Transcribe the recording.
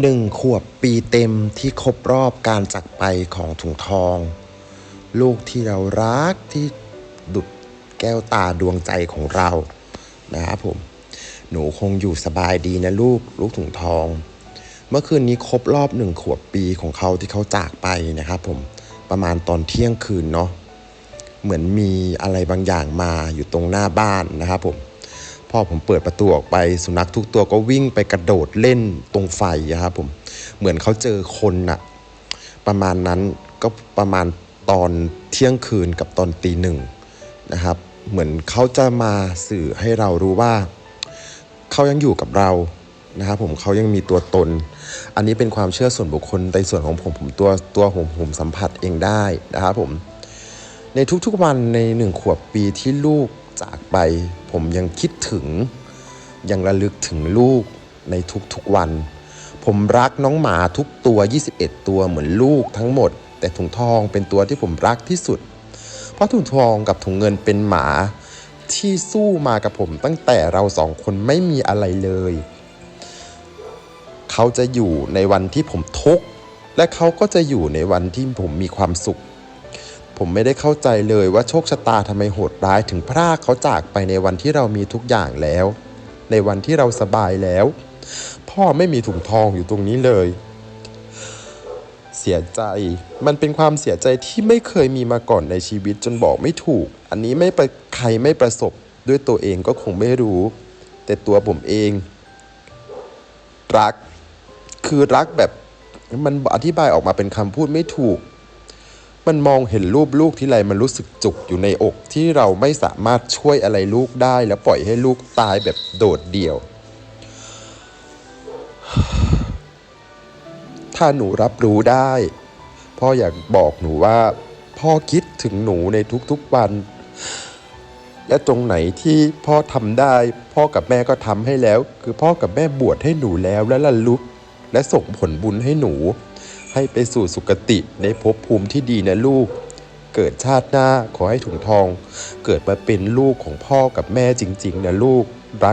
หนึ่งขวบปีเต็มที่ครบรอบการจากไปของถุงทอง ลูกที่เรารักที่ดุดแก้วตาดวงใจของเรานะครับผมหนูคงอยู่สบายดีนะลูกลูกถุงทอง เมื่อคืนนี้ครบรอบหนึ่งขวบปีของเขาที่เขาจากไปนะครับผมประมาณตอนเที่ยงคืนเนาะเหมือนมีอะไรบางอย่างมาอยู่ตรงหน้าบ้านนะครับผม พอผมเปิดประตูออกไป สุนัขทุกตัวก็วิ่งไปกระโดดเล่นตรงไฟอะครับผมเหมือนเขาเจอคนอะประมาณนั้นก็ประมาณตอนเที่ยงคืนกับตอนตีหนึ่งนะครับ เหมือนเขาจะมาสื่อให้เรารู้ว่าเขายังอยู่กับเรานะครับผมเขายังมีตัวตน อันนี้เป็นความเชื่อส่วนบุคคลในส่วนของผมผมตัวตัวผมผมสัมผัสเองได้นะครับผมในทุกๆวันในหนึ่งขวบปีที่ลูก จากไป ผมยังคิดถึง ยังระลึกถึงลูกในทุกๆวัน ผมรักน้องหมาทุกตัว 21 ตัวเหมือนลูกทั้งหมด แต่ถุงทองเป็นตัวที่ผมรักที่สุด เพราะถุงทองกับถุงเงินเป็นหมาที่สู้มากับผมตั้งแต่เราสองคนไม่มีอะไรเลย เขาจะอยู่ในวันที่ผมทุกข์และเขาก็จะอยู่ในวันที่ผมมีความสุข ผมไม่ได้เข้าใจเลยว่าโชคชะตาทำไมโหดร้ายถึงพรากเขาจากไปในวันที่เรามีทุกอย่างแล้ว ในวันที่เราสบายแล้ว พ่อไม่มีถุงทองอยู่ตรงนี้เลย เสียใจ มันเป็นความเสียใจที่ไม่เคยมีมาก่อนในชีวิตจนบอกไม่ถูก อันนี้ไม่ใครไม่ประสบด้วยตัวเองก็คงไม่รู้ แต่ตัวผมเอง รัก คือรักแบบมันอธิบายออกมาเป็นคำพูดไม่ถูก มันมองเห็นรูปลูกที่ไรมันรู้สึกจุกอยู่ในอกที่เราไม่สามารถช่วยอะไรลูกได้ แล้วปล่อยให้ลูกตายแบบโดดเดี่ยว ถ้าหนูรับรู้ได้ พ่ออยากบอกหนูว่า พ่อคิดถึงหนูในทุกๆวัน และตรงไหนที่พ่อทำได้ พ่อกับแม่ก็ทำให้แล้ว คือพ่อกับแม่บวชให้หนูแล้วและละลุกและส่งผลบุญให้หนู ให้ไปสู่สุคติในภพภูมิที่ดีนะลูก เกิดชาติหน้าขอให้ถุงทอง เกิดมาเป็นลูกของพ่อกับแม่จริง ๆนะลูกรัก